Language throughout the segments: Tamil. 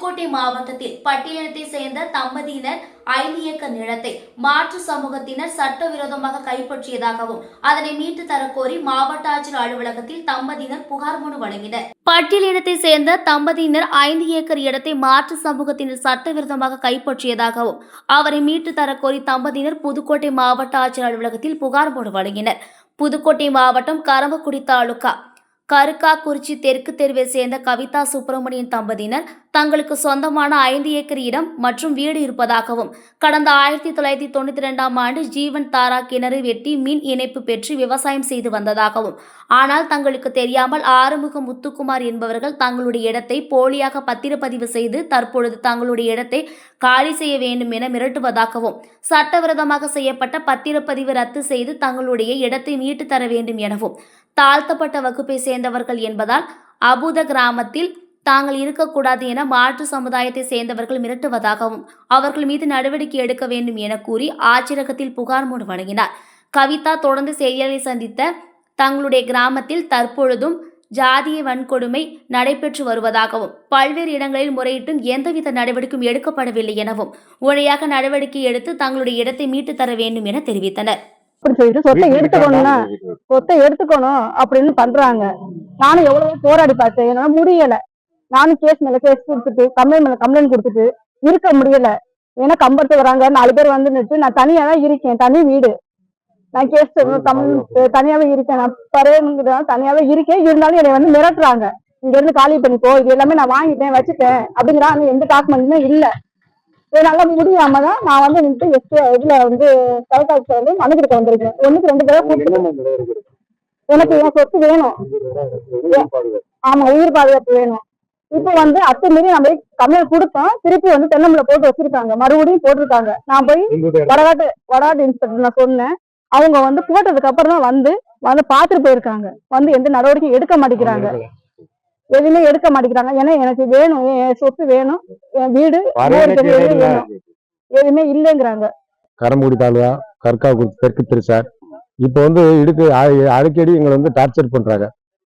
புதுக்கோட்டை மாவட்டத்தில் பட்டியலத்தை சேர்ந்த தம்பதியினர் ஐந்து ஏக்கர் நிலத்தை மாற்று சமூகத்தினர் சட்டவிரோதமாக கைப்பற்றியதாகவும் அதனை மீட்டு தரக்கோரி மாவட்ட ஆட்சியர் அலுவலகத்தில் தம்பதியினர் புகார் மனு வழங்கினர். பட்டியலினத்தை சேர்ந்த தம்பதியினர் ஐந்து ஏக்கர் இடத்தை மாற்று சமூகத்தினர் சட்டவிரோதமாக கைப்பற்றியதாகவும் அவரை மீட்டு தரக்கோரி தம்பதியினர் புதுக்கோட்டை மாவட்ட ஆட்சியர் அலுவலகத்தில் புகார் மனு வழங்கினர். புதுக்கோட்டை மாவட்டம் கரம்பக்குடி தாலுகா கருக்காக்குறிச்சி தெற்கு தெருவை சேர்ந்த கவிதா சுப்பிரமணியன் தம்பதியினர் தங்களுக்கு சொந்தமான ஐந்து ஏக்கர் இடம் மற்றும் வீடு இருப்பதாகவும் கடந்த ஆயிரத்தி தொள்ளாயிரத்தி தொண்ணூற்றி ரெண்டாம் ஆண்டு ஜீவன் தாரா கிணறு வெட்டி மின் இணைப்பு பெற்று விவசாயம் செய்து வந்ததாகவும் ஆனால் தங்களுக்கு தெரியாமல் ஆறுமுக முத்துக்குமார் என்பவர்கள் தங்களுடைய இடத்தை போலியாக பத்திரப்பதிவு செய்து தற்பொழுது தங்களுடைய இடத்தை காலி செய்ய வேண்டும் என மிரட்டுவதாகவும் சட்டவிரோதமாக செய்யப்பட்ட பத்திரப்பதிவு ரத்து செய்து தங்களுடைய இடத்தை மீட்டு தர வேண்டும் எனவும் தாழ்த்தப்பட்ட வகுப்பை சேர்ந்தவர்கள் என்பதால் அபுத கிராமத்தில் தாங்கள் இருக்கக்கூடாது என மாற்று சமுதாயத்தை சேர்ந்தவர்கள் மிரட்டுவதாகவும் அவர்கள் மீது நடவடிக்கை எடுக்க வேண்டும் என கூறி ஆட்சியரகத்தில் புகார் மூடு வழங்கினார். கவிதா தொடர்ந்து செய்தியாளரை சந்தித்த தங்களுடைய கிராமத்தில் தற்பொழுதும் ஜாதிய வன்கொடுமை நடைபெற்று வருவதாகவும் பல்வேறு இடங்களில் முறையிட்டும் எந்தவித நடவடிக்கையும் எடுக்கப்படவில்லை எனவும் உடனடியாக நடவடிக்கை எடுத்து தங்களுடைய இடத்தை மீட்டு தர வேண்டும் என தெரிவித்தனர். அப்படி சொல்லிட்டு சொத்தை எடுத்துக்கணும்னா சொத்தை எடுத்துக்கணும் அப்படின்னு பண்றாங்க. நானும் எவ்வளவோ போராடி பார்த்தேன். என்னால முடியல. நானும் கேஸ் மேல கேஸ் கொடுத்துட்டு கம்ப்ளைண்ட் மேல கம்ப்ளைண்ட் கொடுத்துட்டு இருக்க முடியல. ஏன்னா கம்பத்து வராங்க. நாலு பேர் வந்து நின்று நான் தனியா தான் இருக்கேன். தனி வீடு. நான் கேஸ் கம்ப்ளைண்ட் தனியாவே இருக்கேன். நான் பரவாயில்ல தனியாவே இருக்கேன். இருந்தாலும் என்னை வந்து மிரட்டுறாங்க. இங்க இருந்து காலி பண்ணிக்கோ. இது எல்லாமே நான் வாங்கிட்டேன் வச்சுட்டேன். அப்படிங்கிறாங்க எந்த டாக்குமெண்ட்டுமே இல்ல. இதனால முடியாம தான் நான் வந்து நின்று எஸ்டி இதுல வந்து கலெக்டர் வந்து மனு கொடுக்க வந்திருக்கேன். ஒண்ணுக்கு ரெண்டு பேரும் கூப்பிட்டு எனக்கு என் சொத்து வேணும். ஆமா உயிர் பாதுகாப்பு வேணும். இப்போ வந்து அத்துமீறி நம்ம கம்ப்ளைண்ட் கொடுத்தோம். திருப்பி வந்து தென்னமலை போட்டு வச்சிருக்காங்க. மறுபடியும் போட்டிருக்காங்க. நான் போய் வடகாட்டு வடகாட்டு இன்ஸ்பெக்டர் நான் சொன்னேன். அவங்க வந்து போட்டதுக்கு அப்புறம் தான் வந்து வந்து பார்த்துட்டு போயிருக்காங்க. வந்து எந்த நடவடிக்கையும் எடுக்க மாட்டேங்கிறாங்க. எதுவுமே எடுக்க மாட்டேங்கிறாங்க. ஏன்னா எனக்கு வேணும். என் சொத்து வேணும். என் வீடு வேணும். எதுவுமே இல்லைங்கிறாங்க. கரம்புடி தாலுகா கற்காக்குடி தெற்கு திரு சார் இப்போ வந்து இடுக்கு அடிக்கடி எங்களை வந்து டார்ச்சர் பண்றாங்க.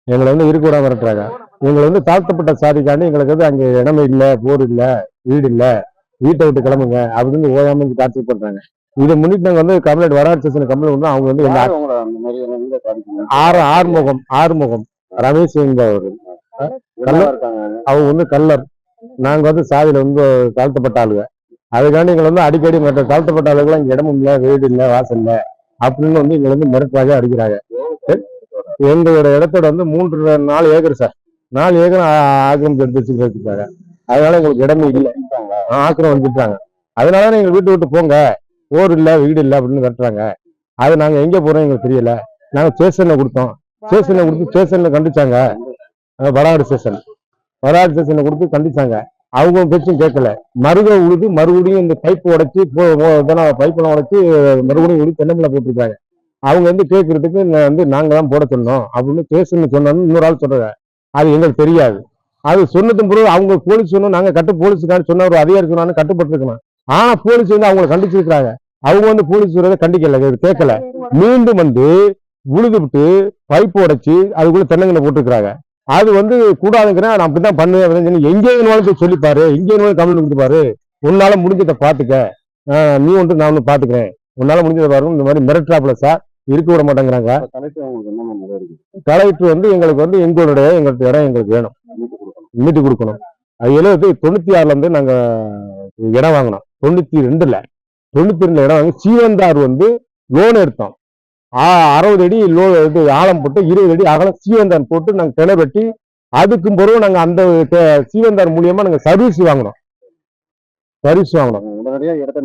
எங்களை வந்து இருக்க விடாம மிரட்டுறாங்க எங்களை வந்து தாழ்த்தப்பட்ட சாதிக்காண்டி எங்களுக்கு வந்து அங்க இடமே இல்ல போர் இல்ல வீடு இல்ல. வீட்டை விட்டு கிளம்புங்க. அப்படின்னு ஓயாம இங்க டார்ச்சர் பண்றாங்க. இதை முன்னிட்டு நாங்க வந்து கம்ப்ளைண்ட் வராட்சி ஸ்டேஷன் கம்ப்ளைண்ட் அவங்க வந்து ஆறு ஆறுமுகம் ஆறுமுகம். ரமேஷ் என்பவர் அவங்க வந்து கல்லர். நாங்க வந்து சாதியில வந்து தாழ்த்தப்பட்ட ஆளுங்க. அதுக்காண்டி எங்களை வந்து அடிக்கடி மற்ற தாழ்த்தப்பட்ட இங்க இடமும் இல்ல வீடு இல்ல வாசல் இல்ல அப்படின்னு வந்து எங்களை வந்து மிரட்டாக அடிக்கிறாங்க. எங்களோட இடத்தோட வந்து மூன்று நாலு ஏக்கர் சார். நாலு ஏக்கர் ஆ- ஆக்கிரமிப்பு எடுத்து வச்சுருக்காங்க. அதனால எங்களுக்கு இடமே இல்லை. ஆக்கிரம் வந்துட்டாங்க. அதனால எங்க வீட்டு விட்டு போங்க. போர் இல்ல வீடு இல்ல அப்படின்னு மிரட்டுறாங்க. அது நாங்க எங்க போறோம் எங்களுக்கு தெரியல. நாங்க ஸ்டேஷன்ல கொடுத்தோம். ஸ்டேஷன்ல கொடுத்து ஸ்டேஷன்ல கண்டிச்சாங்க. அஹ் வடாடு ஸ்டேஷன் வடாடு ஸ்டேஷன்ல கொடுத்து கண்டிச்சாங்க. அவங்க பேச்சும் கேட்கல. மருக உழுது மறுபடியும் இந்த பைப் உடைச்சி பைப்பெல்லாம் உடைச்சி மறுபடியும் உழுது தென்னம்பிள்ளை போட்டிருக்காங்க. அவங்க வந்து கேட்கறதுக்கு வந்து நாங்க தான் போட சொன்னோம். அப்படின்னு பேசுன்னு சொன்னோம்னு இன்னொரு ஆள் சொல்றாங்க அது எங்களுக்கு தெரியாது. அது சொன்னதும் பிறகு அவங்க போலீஸ் சொன்னோம் நாங்க கட்டு போலீஸுக்கான சொன்ன ஒரு அதிகாரி சொன்னான்னு கட்டுப்பட்டுருக்கலாம் ஆனா போலீஸ் வந்து அவங்களை கண்டிச்சிருக்கிறாங்க. அவங்க வந்து போலீஸ் சொல்றதை கண்டிக்கல கேட்கல. மீண்டும் வந்து உழுது விட்டு பைப் உடைச்சி அதுக்குள்ள தென்னங்களை போட்டுருக்கிறாங்க. அது வந்து கூடாதுங்கிறேன் நான் அப்படிதான் பண்ணுவேன் சொல்லி எங்கே வேணுமாலும் போய் சொல்லிப்பாரு. எங்கே வேணுமாலும் கம்ப்ளைண்ட் கொடுத்துப்பாரு. உன்னால முடிஞ்சதை பாத்துக்க. நீ ஒன்று நான் ஒன்று பாத்துக்கிறேன். உன்னால முடிஞ்சதை பாருங்க. இந்த மாதிரி மிரட்டுறாப்புல சார் இருக்க விட மாட்டேங்கிறாங்க. கலெக்டர் வந்து எங்களுக்கு வந்து எங்களுடைய எங்களுக்கு இடம் எங்களுக்கு வேணும். மீட்டு கொடுக்கணும். அது எழுபது தொண்ணூத்தி ஆறுல இருந்து நாங்க இடம் வாங்கினோம். தொண்ணூத்தி ரெண்டுல. தொண்ணூத்தி ரெண்டுல இடம் வாங்கி சீவந்தார் வந்து லோன் எடுத்தோம். அறுபது அடி லோ இது ஆழம் போட்டு இருபது அடி அகலம் சீவந்தான் போட்டு நாங்க கிணறு வெட்டி அதுக்கும் பிறகு நாங்க அந்த தே- சீவந்தார் மூலியமா நாங்க சர்வீஸ் வாங்கினோம். சர்வீஸ் வாங்கினோம். உடனடியா இடத்த